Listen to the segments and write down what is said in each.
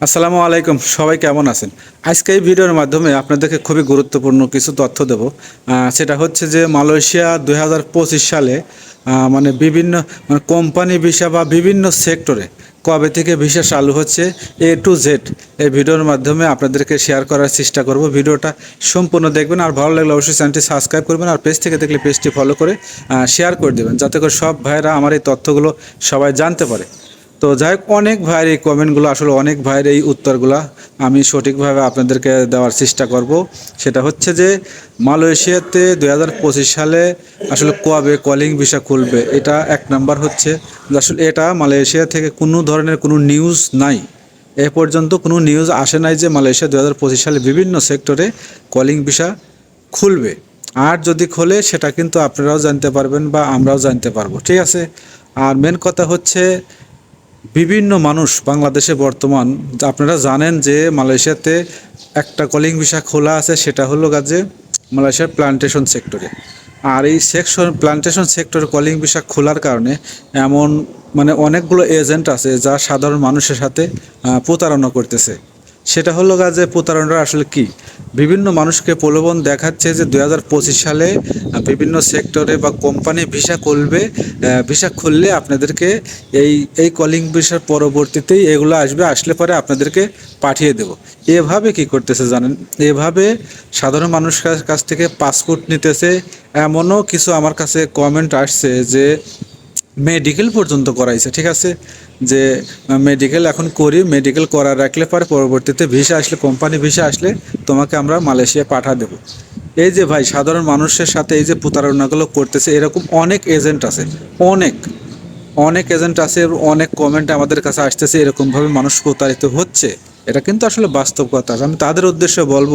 আসসালামু আলাইকুম, সবাই কেমন আছেন? আজকে এই ভিডিওর মাধ্যমে আপনাদেরকে খুবই গুরুত্বপূর্ণ কিছু তথ্য দেব। সেটা হচ্ছে যে মালয়েশিয়া দু হাজার পঁচিশ সালে মানে বিভিন্ন মানে কোম্পানি ভিসা বা বিভিন্ন সেক্টরে কবে থেকে ভিসা চালু হচ্ছে এ টু জেড এই ভিডিওর মাধ্যমে আপনাদেরকে শেয়ার করার চেষ্টা করব। ভিডিওটা সম্পূর্ণ দেখবেন, আর ভালো লাগলে অবশ্যই চ্যানেলটি সাবস্ক্রাইব করবেন, আর পেজ থেকে দেখলে পেজটি ফলো করে শেয়ার করে দেবেন, যাতে করে সব ভাইরা আমার এই তথ্যগুলো সবাই জানতে পারে। তো যাই হোক, অনেক ভাইয়ের এই কমেন্টগুলো, আসলে অনেক ভাইয়ের এই উত্তরগুলো আমি সঠিকভাবে আপনাদেরকে দেওয়ার চেষ্টা করব। সেটা হচ্ছে যে, মালয়েশিয়াতে দুই হাজার পঁচিশ সালে আসলে কবে কলিং ভিসা খুলবে, এটা এক নাম্বার হচ্ছে আসলে এটা মালয়েশিয়া থেকে কোনো ধরনের কোনো নিউজ নাই। এ পর্যন্ত কোনো নিউজ আসে নাই যে মালয়েশিয়া দু হাজার পঁচিশ সালে বিভিন্ন সেক্টরে কলিং ভিসা খুলবে। আর যদি খোলে, সেটা কিন্তু আপনারাও জানতে পারবেন বা আমরাও জানতে পারব, ঠিক আছে? আর মেন কথা হচ্ছে বিভিন্ন মানুষ বাংলাদেশে বর্তমান, আপনারা জানেন যে মালয়েশিয়াতে একটা কলিং ভিসা খোলা আছে, সেটা হলো কাজে মালয়েশিয়ার প্লান্টেশন সেক্টরে আর এই section plantation sector calling visa খোলার কারণে এমন মানে অনেকগুলো এজেন্ট আছে যা সাধারণ মানুষের সাথে প্রতারণা করতেছে। সেটা হলো গা যে প্রতারণাটা আসলে কি? বিভিন্ন মানুষকে প্রলোভন দেখাচ্ছে যে দু হাজার পঁচিশ সালে বিভিন্ন সেক্টরে বা কোম্পানি ভিসা খুলবে ভিসা খুললে আপনাদেরকে এই এই কলিং ভিসার পরবর্তীতেই এগুলো আসবে, আসলে পরে আপনাদেরকে পাঠিয়ে দেব। এভাবে কি করতেছে জানেন? এভাবে সাধারণ মানুষের কাছ থেকে পাসপোর্ট নিতেছে। এমনও কিছু আমার কাছে কমেন্ট আসছে যে মেডিকেল পর্যন্ত করাইছে, ঠিক আছে? যে মেডিকেল এখন করি মেডিকেল করা রাখলে পরে পরবর্তীতে ভিসা আসলে কোম্পানি ভিসা আসলে তোমাকে আমরা মালয়েশিয়া পাঠা দেবো। এই যে ভাই, সাধারণ মানুষের সাথে এই যে প্রতারণাগুলো করতেছে, এরকম অনেক এজেন্ট আছে, অনেক অনেক এজেন্ট আছে, অনেক কমেন্ট আমাদের কাছে আসতেছে, এরকমভাবে মানুষ প্রতারিত হচ্ছে। এটা কিন্তু আসলে বাস্তব কথা। আমি তাদের উদ্দেশ্যে বলব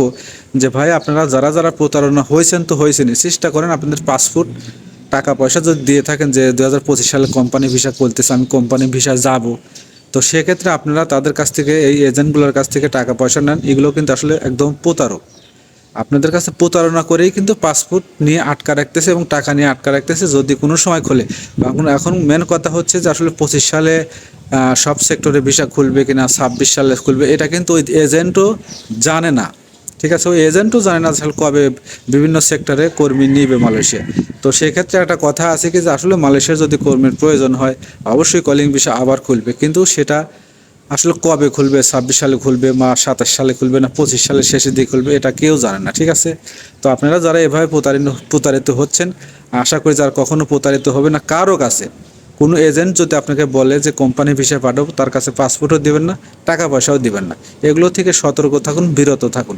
যে, ভাই, আপনারা যারা যারা প্রতারণা হয়েছেন তো হয়েছেনই, চেষ্টা করেন আপনাদের পাসপোর্ট টাকা পয়সা যদি দিয়ে থাকেন যে দু হাজার পঁচিশ সালে কোম্পানি ভিসা করতেছে আমি কোম্পানি ভিসা যাব। তো সেক্ষেত্রে আপনারা তাদের কাছ থেকে, এই এজেন্টগুলোর কাছ থেকে টাকা পয়সা নেন। এগুলো কিন্তু আসলে একদম প্রতারক। আপনাদের কাছে প্রতারণা করেই কিন্তু পাসপোর্ট নিয়ে আটকা রাখতেছে এবং টাকা নিয়ে আটকা রাখতেছে যদি কোনো সময় খোলে। এখন এখন মেন কথা হচ্ছে যে আসলে পঁচিশ সালে সব সেক্টরে ভিসা খুলবে কিনা, ছাব্বিশ সালে খুলবে, এটা কিন্তু ওই এজেন্টও জানে না। ঠিক আছে, ওই এজেন্টও জানে না আসলে কবে বিভিন্ন সেক্টরে কর্মী নিবে মালয়েশিয়া। তো সেক্ষেত্রে একটা কথা আছে কি যে আসলে মালয়েশিয়ার যদি কর্মীর প্রয়োজন হয়, অবশ্যই কলিং ভিসা আবার খুলবে। কিন্তু সেটা আসলে কবে খুলবে, ছাব্বিশ সালে খুলবে বা সাতাশ সালে খুলবে না, পঁচিশ সালের শেষের দিকে খুলবে, এটা কেউ জানে না, ঠিক আছে? তো আপনারা যারা এভাবে প্রতারিত প্রতারিত হচ্ছেন, আশা করি যারা কখনো প্রতারিত হবে না, কারও কাছে কোনো এজেন্ট যদি আপনাকে বলে যে কোম্পানি ভিসা পাঠাবো, তার কাছে পাসপোর্টও দিবেন না, টাকা পয়সাও দিবেন না। এগুলো থেকে সতর্ক থাকুন, বিরত থাকুন।